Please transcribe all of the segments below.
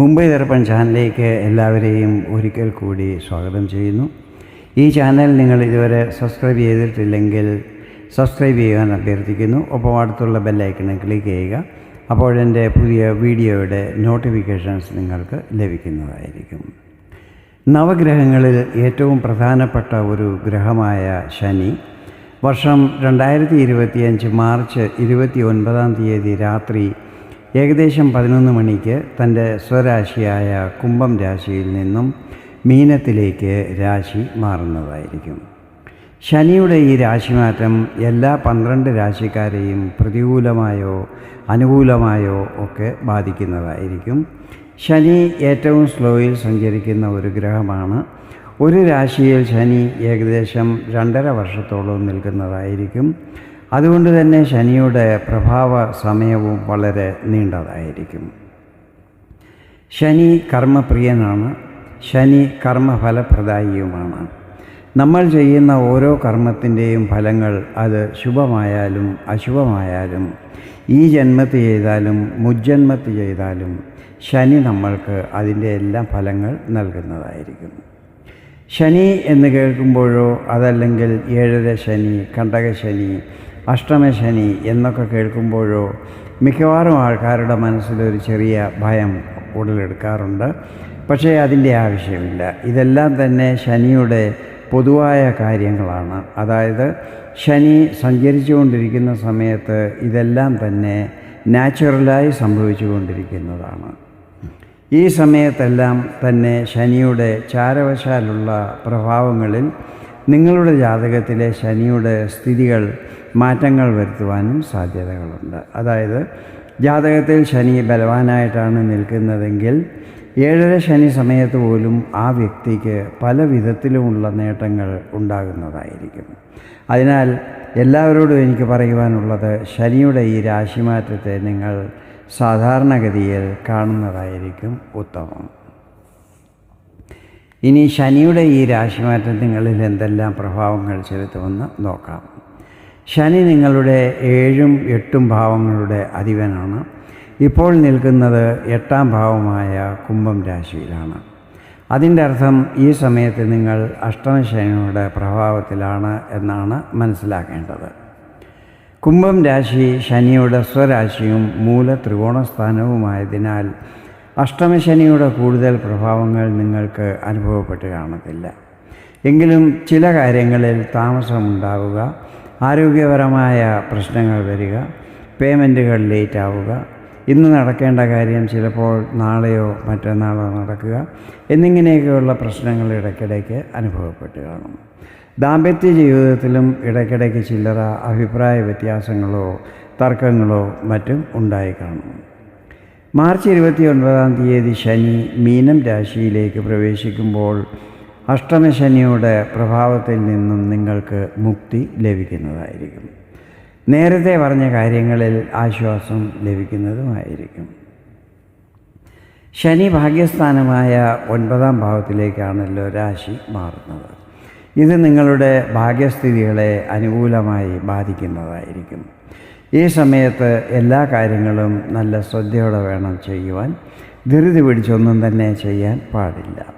മുംബൈ ദർപ്പൺ ചാനലിലേക്ക് എല്ലാവരെയും ഒരിക്കൽ കൂടി സ്വാഗതം ചെയ്യുന്നു. ഈ ചാനൽ നിങ്ങൾ ഇതുവരെ സബ്സ്ക്രൈബ് ചെയ്തിട്ടില്ലെങ്കിൽ സബ്സ്ക്രൈബ് ചെയ്യാൻ അഭ്യർത്ഥിക്കുന്നു. ഒപ്പം അടുത്തുള്ള ബെല്ലൈക്കണിൽ ക്ലിക്ക് ചെയ്യുക. അപ്പോഴെന്റെ പുതിയ വീഡിയോയുടെ നോട്ടിഫിക്കേഷൻസ് നിങ്ങൾക്ക് ലഭിക്കുന്നതായിരിക്കും. നവഗ്രഹങ്ങളിൽ ഏറ്റവും പ്രധാനപ്പെട്ട ഒരു ഗ്രഹമായ ശനി വർഷം രണ്ടായിരത്തി ഇരുപത്തിയഞ്ച് മാർച്ച് ഇരുപത്തി ഒൻപതാം തീയതി രാത്രി ഏകദേശം പതിനൊന്ന് മണിക്ക് തന്റെ സ്വരാശിയായ കുംഭം രാശിയിൽ നിന്നും മീനത്തിലേക്ക് രാശി മാറുന്നതായിരിക്കും. ശനിയുടെ ഈ രാശിമാറ്റം എല്ലാ പന്ത്രണ്ട് രാശിക്കാരെയും പ്രതികൂലമായോ അനുകൂലമായോ ഒക്കെ ബാധിക്കുന്നതായിരിക്കും. ശനി ഏറ്റവും സ്ലോയിൽ സഞ്ചരിക്കുന്ന ഒരു ഗ്രഹമാണ്. ഒരു രാശിയിൽ ശനി ഏകദേശം രണ്ടര വർഷത്തോളം നിൽക്കുന്നതായിരിക്കും. അതുകൊണ്ട് തന്നെ ശനിയുടെ പ്രഭാവ സമയവും വളരെ നീണ്ടതായിരിക്കും. ശനി കർമ്മപ്രിയനാണ്. ശനി കർമ്മഫലപ്രദായിയുമാണ്. നമ്മൾ ചെയ്യുന്ന ഓരോ കർമ്മത്തിന്റെയും ഫലങ്ങൾ അത് ശുഭമായാലും അശുഭമായാലും ഈ ജന്മത്ത് ചെയ്താലും മുജ്ജന്മത്ത് ചെയ്താലും ശനി നമ്മൾക്ക് അതിന്റെ എല്ലാ ഫലങ്ങൾ നൽകുന്നതായിരിക്കും. ശനി എന്ന് കേൾക്കുമ്പോഴോ അതല്ലെങ്കിൽ ഏഴര ശനി കണ്ടകശനി അഷ്ടമശനി എന്നൊക്കെ കേൾക്കുമ്പോഴോ മിക്കവാറും ആൾക്കാരുടെ മനസ്സിലൊരു ചെറിയ ഭയം ഉടലെടുക്കാറുണ്ട്. പക്ഷേ അതിന്റെ ആവശ്യമില്ല. ഇതെല്ലാം തന്നെ ശനിയുടെ പൊതുവായ കാര്യങ്ങളാണ്. അതായത് ശനി സഞ്ചരിച്ചുകൊണ്ടിരിക്കുന്ന സമയത്ത് ഇതെല്ലാം തന്നെ നാച്ചുറലായി സംഭവിച്ചുകൊണ്ടിരിക്കുന്നതാണ്. ഈ സമയത്തെല്ലാം തന്നെ ശനിയുടെ ചാരവശാലുള്ള പ്രഭാവങ്ങളിൽ നിങ്ങളുടെ ജാതകത്തിലെ ശനിയുടെ സ്ഥിതികൾ മാറ്റങ്ങൾ വരുത്തുവാനും സാധ്യതകളുണ്ട്. അതായത് ജാതകത്തിൽ ശനി ബലവാനായിട്ടാണ് നിൽക്കുന്നതെങ്കിൽ ഏഴര ശനി സമയത്ത് പോലും ആ വ്യക്തിക്ക് പല വിധത്തിലുമുള്ള നേട്ടങ്ങൾ ഉണ്ടാകുന്നതായിരിക്കും. അതിനാൽ എല്ലാവരോടും എനിക്ക് പറയുവാനുള്ളത് ശനിയുടെ ഈ രാശിമാറ്റത്തെ നിങ്ങൾ സാധാരണഗതിയിൽ കാണുന്നതായിരിക്കും ഉത്തമം. ഇനി ശനിയുടെ ഈ രാശിമാറ്റം നിങ്ങളിൽ എന്തെല്ലാം പ്രഭാവങ്ങൾ ചെലുത്തുമെന്ന് നോക്കാം. ശനി നിങ്ങളുടെ ഏഴും എട്ടും ഭാവങ്ങളുടെ അധിപനാണ്. ഇപ്പോൾ നിൽക്കുന്നത് എട്ടാം ഭാവമായ കുംഭം രാശിയിലാണ്. അതിന്റെ അർത്ഥം ഈ സമയത്ത് നിങ്ങൾ അഷ്ടമശനിയുടെ പ്രഭാവത്തിലാണ് എന്നാണ് മനസ്സിലാക്കേണ്ടത്. കുംഭം രാശി ശനിയുടെ സ്വരാശിയും മൂല ത്രികോണസ്ഥാനവുമായതിനാൽ അഷ്ടമശനിയുടെ കൂടുതൽ പ്രഭാവങ്ങൾ നിങ്ങൾക്ക് അനുഭവപ്പെട്ട് കാണത്തില്ല. എങ്കിലും ചില കാര്യങ്ങളിൽ താമസമുണ്ടാവുക ആരോഗ്യപരമായ പ്രശ്നങ്ങൾ വരിക പേയ്മെന്റുകൾ ലേറ്റ് ആവുക ഇന്ന് നടക്കേണ്ട കാര്യം ചിലപ്പോൾ നാളെയോ മറ്റന്നാളോ നടക്കുക എന്നിങ്ങനെയൊക്കെയുള്ള പ്രശ്നങ്ങൾ ഇടയ്ക്കിടയ്ക്ക് അനുഭവപ്പെട്ട് കാണും. ദാമ്പത്യ ജീവിതത്തിലും ഇടയ്ക്കിടയ്ക്ക് ചില്ലറ അഭിപ്രായ വ്യത്യാസങ്ങളോ തർക്കങ്ങളോ മറ്റും ഉണ്ടായി കാണും. മാർച്ച് ഇരുപത്തി ഒൻപതാം തീയതി ശനി മീനം രാശിയിലേക്ക് പ്രവേശിക്കുമ്പോൾ അഷ്ടമശനിയുടെ പ്രഭാവത്തിൽ നിന്നും നിങ്ങൾക്ക് മുക്തി ലഭിക്കുന്നതായിരിക്കും. നേരത്തെ പറഞ്ഞ കാര്യങ്ങളിൽ ആശ്വാസം ലഭിക്കുന്നതുമായിരിക്കും. ശനി ഭാഗ്യസ്ഥാനമായ ഒൻപതാം ഭാവത്തിലേക്കാണല്ലോ രാശി മാറുന്നത്. ഇത് നിങ്ങളുടെ ഭാഗ്യസ്ഥിതികളെ അനുകൂലമായി ബാധിക്കുന്നതായിരിക്കും. ഈ സമയത്ത് എല്ലാ കാര്യങ്ങളും നല്ല ശ്രദ്ധയോടെ വേണം ചെയ്യുവാൻ. ധൃതി പിടിച്ചൊന്നും തന്നെ ചെയ്യാൻ പാടില്ല.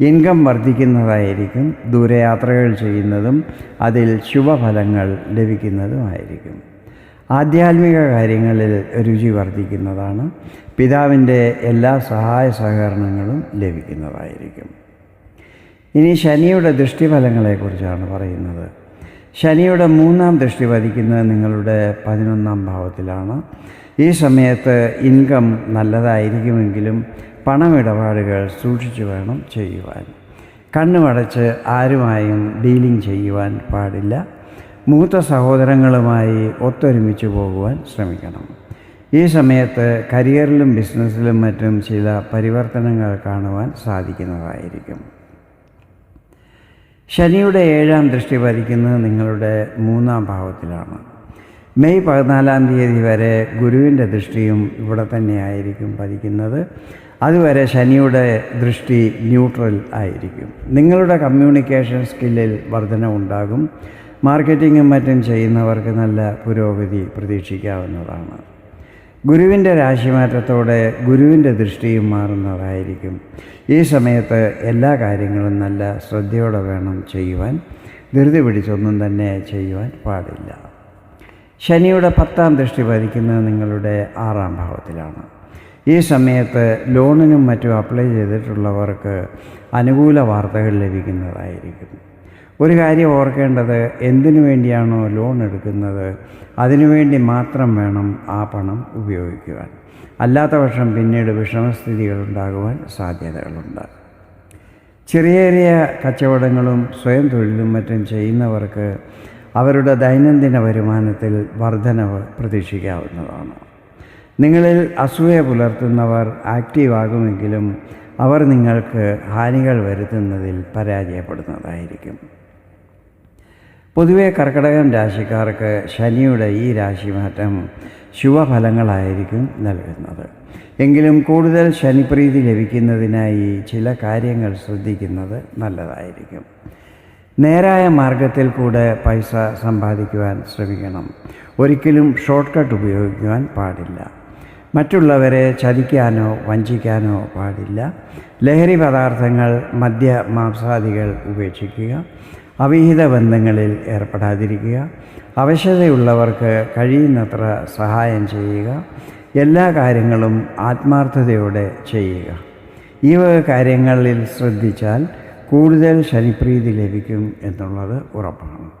ഇൻകം വർദ്ധിക്കുന്നതായിരിക്കും ദൂരയാത്രകൾ ചെയ്യുന്നതും അതിൽ ശുഭഫലങ്ങൾ ലഭിക്കുന്നതുമായിരിക്കും. ആധ്യാത്മിക കാര്യങ്ങളിൽ രുചി വർദ്ധിക്കുന്നതാണ് പിതാവിന്റെ എല്ലാ സഹായ സഹകരണങ്ങളും ലഭിക്കുന്നതായിരിക്കും. ഇനി ശനിയുടെ ദൃഷ്ടിഫലങ്ങളെക്കുറിച്ചാണ് പറയുന്നത്. ശനിയുടെ മൂന്നാം ദൃഷ്ടി വധിക്കുന്നത് നിങ്ങളുടെ പതിനൊന്നാം ഭാവത്തിലാണ്. ഈ സമയത്ത് ഇൻകം നല്ലതായിരിക്കുമെങ്കിലും പണമിടപാടുകൾ സൂക്ഷിച്ചു വേണം ചെയ്യുവാൻ. കണ്ണുമടച്ച് ആരുമായും ഡീലിംഗ് ചെയ്യുവാൻ പാടില്ല. മൂത്ത സഹോദരങ്ങളുമായി ഒത്തൊരുമിച്ച് പോകുവാൻ ശ്രമിക്കണം. ഈ സമയത്ത് കരിയറിലും ബിസിനസ്സിലും മറ്റും ചില പരിവർത്തനങ്ങൾ കാണുവാൻ സാധിക്കുന്നതായിരിക്കും. ശനിയുടെ ഏഴാം ദൃഷ്ടി പതിക്കുന്നത് നിങ്ങളുടെ മൂന്നാം ഭാവത്തിലാണ്. മെയ് പതിനാലാം തീയതി വരെ ഗുരുവിന്റെ ദൃഷ്ടിയും ഇവിടെ തന്നെയായിരിക്കും പതിക്കുന്നത് അതുവരെ ശനിയുടെ ദൃഷ്ടി ന്യൂട്രൽ ആയിരിക്കും. നിങ്ങളുടെ കമ്മ്യൂണിക്കേഷൻ സ്കില്ലിൽ വർധന ഉണ്ടാകും. മാർക്കറ്റിങ്ങും മറ്റും ചെയ്യുന്നവർക്ക് നല്ല പുരോഗതി പ്രതീക്ഷിക്കാവുന്നതാണ്. ഗുരുവിന്റെ രാശിമാറ്റത്തോടെ ഗുരുവിന്റെ ദൃഷ്ടിയും മാറുന്നതായിരിക്കും. ഈ സമയത്ത് എല്ലാ കാര്യങ്ങളും നല്ല ശ്രദ്ധയോടെ വേണം ചെയ്യുവാൻ. ധൃതി പിടിച്ചൊന്നും തന്നെ ചെയ്യുവാൻ പാടില്ല. ശനിയുടെ പത്താം ദൃഷ്ടി പതിക്കുന്നത് നിങ്ങളുടെ ആറാം ഭാവത്തിലാണ്. ഈ സമയത്ത് ലോണിനും മറ്റും അപ്ലൈ ചെയ്തിട്ടുള്ളവർക്ക് അനുകൂല വാർത്തകൾ ലഭിക്കുന്നതായിരിക്കും. ഒരു കാര്യം ഓർക്കേണ്ടത് എന്തിനു വേണ്ടിയാണോ ലോൺ എടുക്കുന്നത്? അതിനുവേണ്ടി മാത്രം വേണം ആ പണം ഉപയോഗിക്കുവാൻ. അല്ലാത്ത പക്ഷം പിന്നീട് വിഷമസ്ഥിതികൾ ഉണ്ടാകുവാൻ സാധ്യതകളുണ്ട്. ചെറിയ ചെറിയ കച്ചവടങ്ങളും സ്വയം തൊഴിലും മറ്റും ചെയ്യുന്നവർക്ക് അവരുടെ ദൈനംദിന വരുമാനത്തിൽ വർധനവ് പ്രതീക്ഷിക്കാവുന്നതാണ്. നിങ്ങളിൽ അസൂയ പുലർത്തുന്നവർ ആക്റ്റീവ് ആകുമെങ്കിലും അവർ നിങ്ങൾക്ക് ഹാനികൾ വരുത്തുന്നതിൽ പരാജയപ്പെടുന്നതായിരിക്കും. പൊതുവെ കർക്കിടകം രാശിക്കാർക്ക് ശനിയുടെ ഈ രാശിമാറ്റം ശുഭഫലങ്ങളായിരിക്കും നൽകുന്നത്. എങ്കിലും കൂടുതൽ ശനിപ്രീതി ലഭിക്കുന്നതിനായി ചില കാര്യങ്ങൾ ശ്രദ്ധിക്കുന്നത് നല്ലതായിരിക്കും. നേരായ മാർഗത്തിൽ കൂടെ പൈസ സമ്പാദിക്കുവാൻ ശ്രമിക്കണം. ഒരിക്കലും ഷോർട്ട് കട്ട് ഉപയോഗിക്കുവാൻ പാടില്ല. മറ്റുള്ളവരെ ചതിക്കാനോ വഞ്ചിക്കാനോ പാടില്ല. ലഹരി പദാർത്ഥങ്ങൾ മദ്യ മാംസാദികൾ ഉപേക്ഷിക്കുക. അവിഹിത ബന്ധങ്ങളിൽ ഏർപ്പെടാതിരിക്കുക. അവശതയുള്ളവർക്ക് കഴിയുന്നത്ര സഹായം ചെയ്യുക. എല്ലാ കാര്യങ്ങളും ആത്മാർത്ഥതയോടെ ചെയ്യുക. ഈ വക കാര്യങ്ങളിൽ ശ്രദ്ധിച്ചാൽ കൂടുതൽ ശനിപ്രീതി ലഭിക്കും എന്നുള്ളത് ഉറപ്പാണ്.